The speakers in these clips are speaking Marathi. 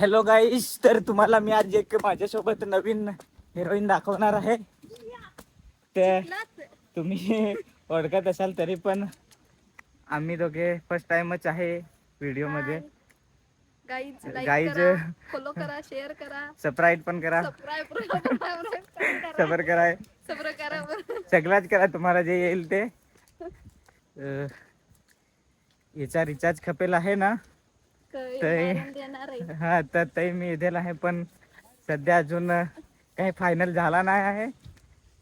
हॅलो गाईस तर तुम्हाला मी आज एक माझ्यासोबत नवीन हिरोईन दाखवणार आहे. ते तुम्ही ओळखत असाल तरी पण आम्ही दोघे फर्स्ट टाइमच आहे व्हिडिओमध्ये. गाईज करा फॉलो करा शेअर करा. सबस्क्राईब पण करा. सबस्क्राईब सबर करा. सगळ्याच करा तुम्हाला जे येईल ते. याचा रिचार्ज खपेल आहे ना? काही ते- कारण देणार आहे? हा तर ते मी दिल आहे पण सध्या अजून काही फायनल झाला नाही आहे.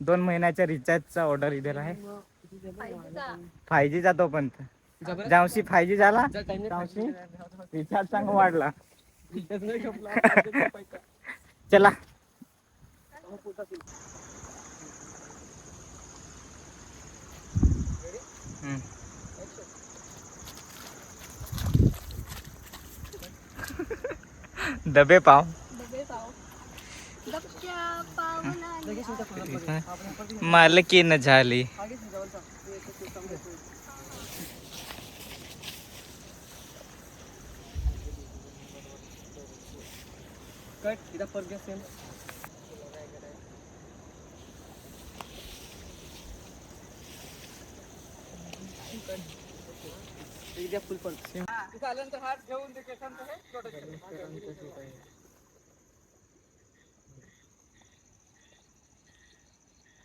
दोन महिन्याच्या रिचार्जचा ऑर्डर दिला आहे. फाय जी जातो पण. जावशी फाय जी झाला? जावशी? रिचार्ज चांगला वाढला. चला. हम्म। दबे पाव। मल की न झाली कट पर गया सेम। हम्म. डबे पाव डबे पाव डबक्या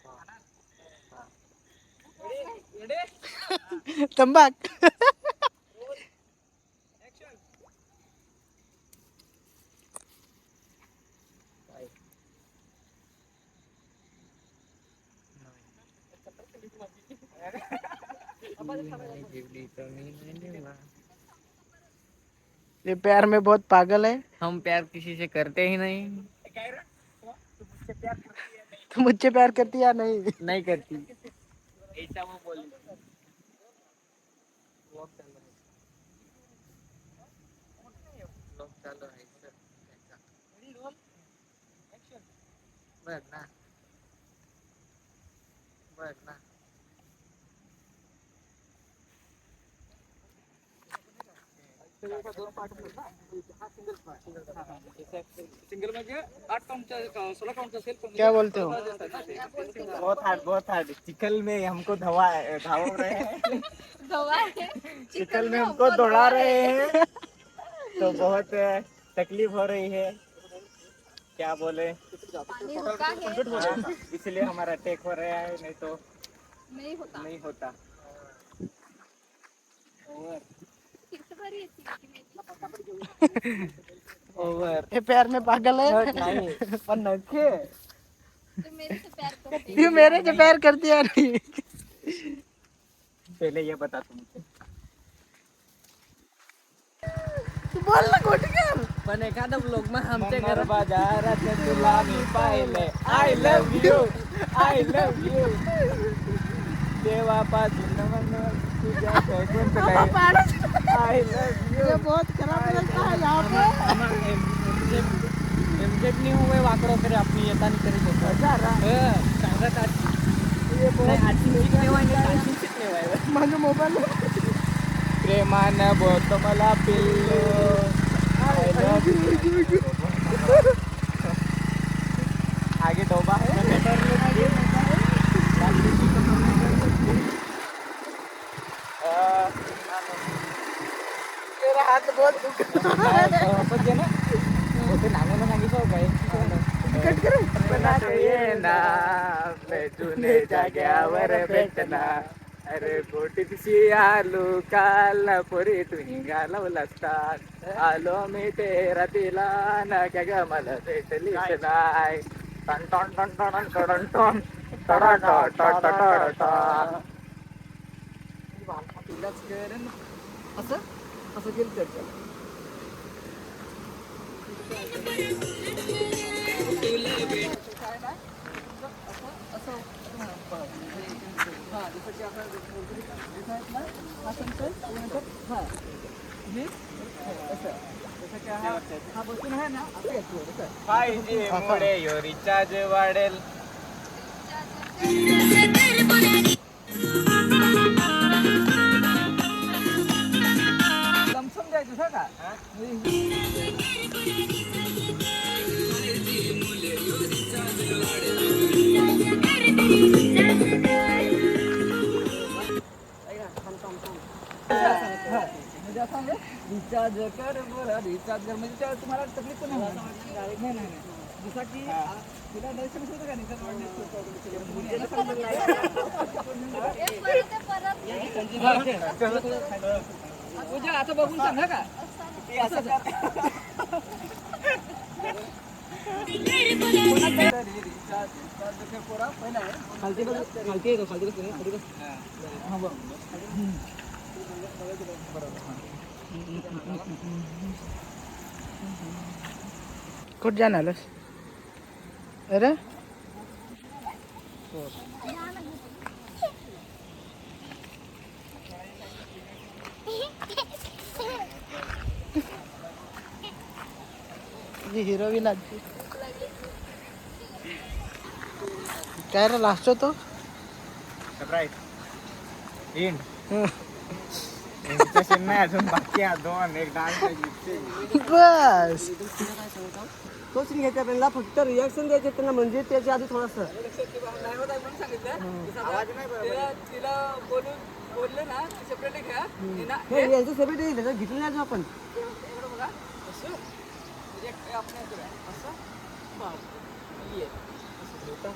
पावला मालकीन तंबाक ये प्यार में बहुत पागल है हम प्यार किसी से करते ही नहीं तुम मुझसे प्यार करती या नहीं नहीं करती ऐसा वो बोल Vlog क्या बोलते हो? बहुत हार्ड बहुत हार्ड चिकल में हमको धवा धाव रहे हैं। गवा आहे चिकल में हमको दौड़ा रहे हैं। तो बहुत तकलीफ हो रही है। क्या बोले? पाणी होता है। हाँ, इसलिए हमारा टेक हो रहा है नहीं तो नाही होता। नहीं होता। किती बरी येते ओवर ये पैर में पागल है। पर नखे। तो मेरे से पैर करती है नहीं। पहले ये बता तुम बोल ना घुट के बने का पण एखादा में हम से घर बाजारात तुला मी पाहिले I love you I love you देवा पासून तुझ्या यू ये बहुत खराब लगता है यहाँ पे एमजेटनी उभे वाकडो करे आपली येताना तरी होतो हं, सांगत आजी नाही, नाही. माझ्या मोबाईल प्रेमानं बोलतो मला पिल्लू आगे डोबा है मेरा हाथ बहुत दुख वापस घे ना होते नांगोनं सांगितलं काय कट करू मनात येना मैं जुने जाग्यावर भेटना अरे बोटीची आलू काल पोरी तुम्ही घालवलासतात आलो मी तेरा रातीला ना क्या ग मला भेटली नाय टन टन टन टन टन टन टडा टा टा टा टा टा असं असं केलं तर हा बसून आहे ना असं पाहिजे रिचार्ज वाढेल. रिचार्ज कर बरं रिचार्ज कर म्हणजे त्या तुम्हाला तकलीफ पण नाही होणार. नाही नाही जसा की तुला दर्शन होतं का नाही पूजा आता बघून सांगा का कुठं जाणार आलास अरे हिरोईन आजी. काय रे लास्ट होतो? एंड नाही अजून बाकी दोन एक डान्स बस. तोच घ्यायचा त्यांना फक्त रिॲक्शन द्यायचे त्यांना म्हणजे त्याच्या आधी थोडंसं. तिला बोलून बोलले ना सेपरेट घ्या यांचं सेपरेट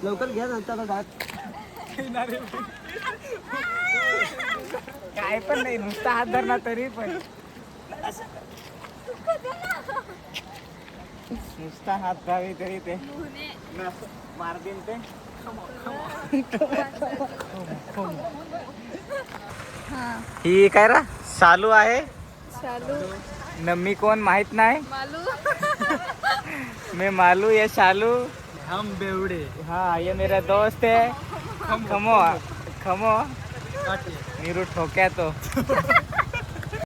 लवकर घ्या नंतर आता काय पण नाही नुसता हात धरला तरी पण. नुसता हात धावे तरी ते. मार देईन ते. ही काय रा? चालू आहे. चालू नम्मी कोण माहीत नाही. मालू. मैं मालू ये शालू. हम बेवडे. हाँ ये मेरा दोस्त है. खमो खमो. नीरू ठोक्या तो.